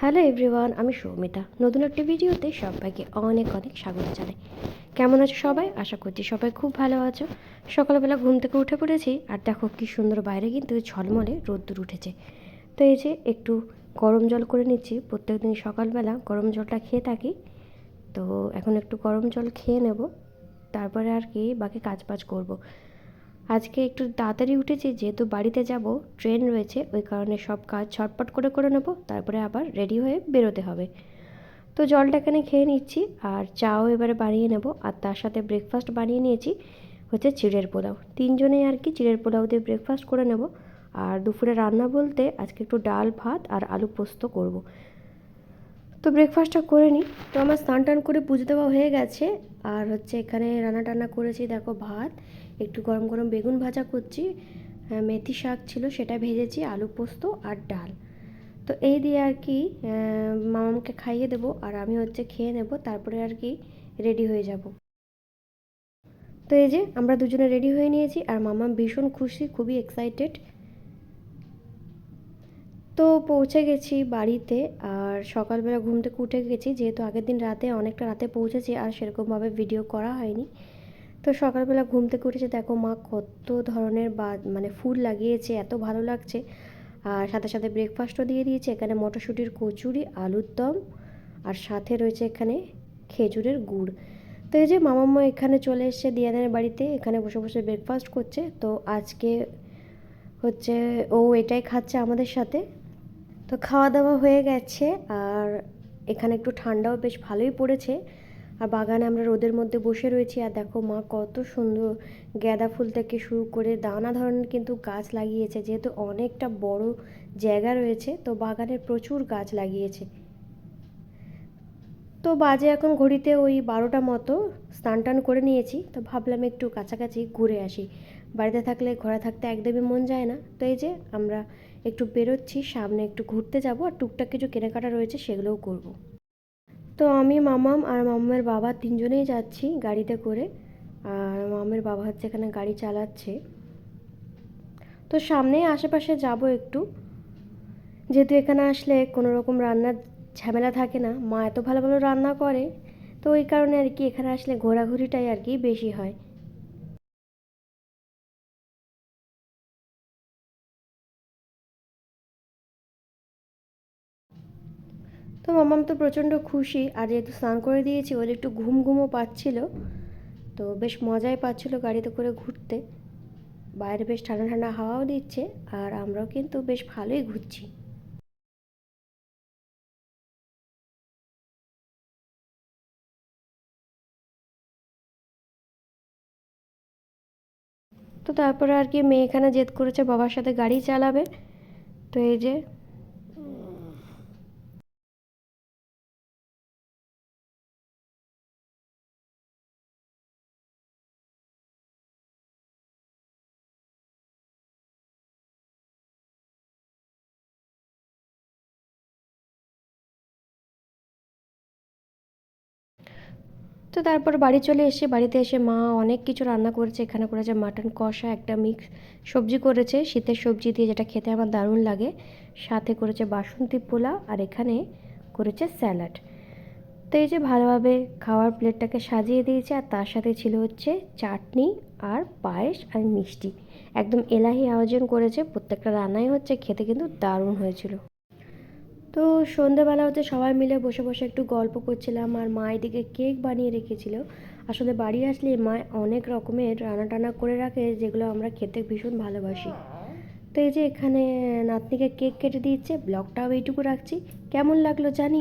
Hello everyone, আমি সৌমিতা। নতুন একটি ভিডিওতে সবাইকে অনেক অনেক স্বাগত জানাই। কেমন আছো সবাই? আশা করছি সবাই খুব ভালো আছো। সকালবেলা ঘুম থেকে উঠে পড়েছি আর দেখো কি সুন্দর বাইরে কিন্তু ঝলমলে রোদ্দুর উঠেছে। তো এই যে একটু গরম জল করে নিচ্ছি। প্রত্যেকদিন সকালবেলা গরম জলটা খেয়ে থাকি। তো এখন একটু গরম জল খেয়ে নেব। তারপরে আর কি বাকি কাজ বাজ করব। আজকে একটু তাড়াতাড়ি উঠেছি, যেহেতু বাড়িতে যাব, ট্রেন রয়েছে, ওই কারণে সব কাজ ছটপট করে করে নেব, তারপরে আবার রেডি হয়ে বেরোতে হবে তো জলটা এখানে খেয়ে নিচ্ছি, আর চাও এবারে বানিয়ে নেব, আর তার সাথে ব্রেকফাস্ট বানিয়ে নিয়েছি, হচ্ছে চিড়ের পোলাও তিনজনেই আর কি চিড়ের পোলাও দিয়ে ব্রেকফাস্ট করে নেব, আর দুপুরে রান্না বলতে আজকে একটু ডাল, ভাত, আর আলু পোস্ত করব। তো ব্রেকফাস্টটা করে নিই, তো আমার স্নান টান করে পুজো দেওয়া হয়ে গেছে, আর হচ্ছে এখানে রান্না টান্না করেছি, দেখো ভাত একটু গরম গরম বেগুন ভাজা করছি মেথি শাক ছিল সেটা ভেজেছি, আলু পোস্ত আর ডাল। তো এই দিয়ে আর কি মামাকে খাইয়ে দেবো আর আমি হচ্ছে খেয়ে নেব, তারপরে আর কি রেডি হয়ে যাব। তো এই যে আমরা দুজনে রেডি হয়ে নিয়েছি আর মামা ভীষণ খুশি, খুবই এক্সাইটেড তো পৌঁছে গেছি বাড়িতে আর সকালবেলা ঘুম থেকে উঠে গেছি, যেহেতু আগের দিন রাতে অনেকটা রাতে পৌঁছেছি আর সেরকমভাবে ভিডিও করা হয়নি। তো সকালবেলা ঘুম থেকে উঠেছে, দেখো মা কত ধরনের বা মানে ফুল লাগিয়েছে, এত ভালো লাগছে। আর সাথে সাথে ব্রেকফাস্টও দিয়ে দিয়েছে, এখানে মটরশুঁটির কচুরি, আলুর দম, আর সাথে রয়েছে এখানে খেজুরের গুড়। তো এই যে মামাম্মা এখানে চলে এসছে দিয়ানের বাড়িতে, এখানে বসে বসে ব্রেকফাস্ট করছে। তো আজকে হচ্ছে ও এটাই খাচ্ছে আমাদের সাথে। তো খাওয়া দাওয়া হয়ে গেছে, আর এখানে একটু ঠান্ডাও বেশ ভালোই পড়েছে। আর বাগানে আমরা রোদের মধ্যে বসে রয়েছি আর দেখো মা কত সুন্দর গ্যাদা ফুল থেকে শুরু করে দানা ধরনের কিন্তু গাছ লাগিয়েছে, যেহেতু অনেকটা বড় জায়গা রয়েছে, তো বাগানে প্রচুর গাছ লাগিয়েছে তো বাজে এখন ঘড়িতে ওই বারোটা মতো স্নান টান করে নিয়েছি, তো ভাবলাম একটু কাছাকাছি ঘুরে আসি বাড়িতে থাকলে ঘরে থাকতে একদমই মন যায় না, তো এই যে আমরা একটু বেরোচ্ছি, সামনে একটু ঘুরতে যাব আর টুকটাক কিছু কেনাকাটা রয়েছে সেগুলোও করব। তো আমি মামাম আর মামার বাবা তিনজনেই যাচ্ছি গাড়িতে করে। আর মামের বাবা হচ্ছে এখানে গাড়ি চালাচ্ছে। তো সামনেই আশেপাশে যাব একটু। যেহেতু এখানে আসলে কোনো রকম রান্নার ঝামেলা থাকে না, মা এত ভালো ভালো রান্না করে, তো ওই কারণে আর কি এখানে আসলে ঘোরাঘুরিটাই আর কি বেশি হয়। তো মামাম তো প্রচণ্ড খুশি। আর যেহেতু স্নান করে দিয়েছি ওর একটু ঘুম ঘুমও পাচ্ছিল। তো বেশ মজাই পাচ্ছিল গাড়িতে করে ঘুরতে। বাইরে বেশ ঠান্ডা ঠান্ডা হাওয়াও দিচ্ছে, আর আমরাও কিন্তু বেশ ভালোই ঘুরছি। তো তারপরে আর কি মেয়ে এখানে জেদ করেছে বাবার সাথে গাড়ি চালাবে। তো এই যে তো তারপর বাড়ি চলে এসে বাড়িতে এসে মা অনেক কিছু রান্না করেছে। এখানে করেছে মাটন কষা, একটা মিক্স সবজি করেছে। শীতের সবজি দিয়ে যেটা খেতে আমার দারুণ লাগে। সাথে করেছে বাসন্তী পোলাও আর এখানে করেছে স্যালাড। তো এই যে ভালোভাবে খাওয়ার প্লেটটাকে সাজিয়ে দিয়েছে আর তার সাথে ছিল হচ্ছে চাটনি আর পায়েস আর মিষ্টি। একদম এলাহি আয়োজন করেছে। প্রত্যেকটা রান্নাই হচ্ছে, খেতে কিন্তু দারুণ হয়েছিল। তো সন্ধেবেলা হচ্ছে সবাই মিলে বসে বসে একটু গল্প করছিলাম আর মা এদিকে কেক বানিয়ে রেখেছিল। আসলে বাড়ি আসলে মা অনেক রকমের রান্না টানা করে রাখে, যেগুলো আমরা খেতে ভীষণ ভালোবাসি। তো এই যে এখানে নাতনিকে কেক কেটে দিচ্ছে ব্লগটাও এইটুকু রাখছি। কেমন লাগল জানি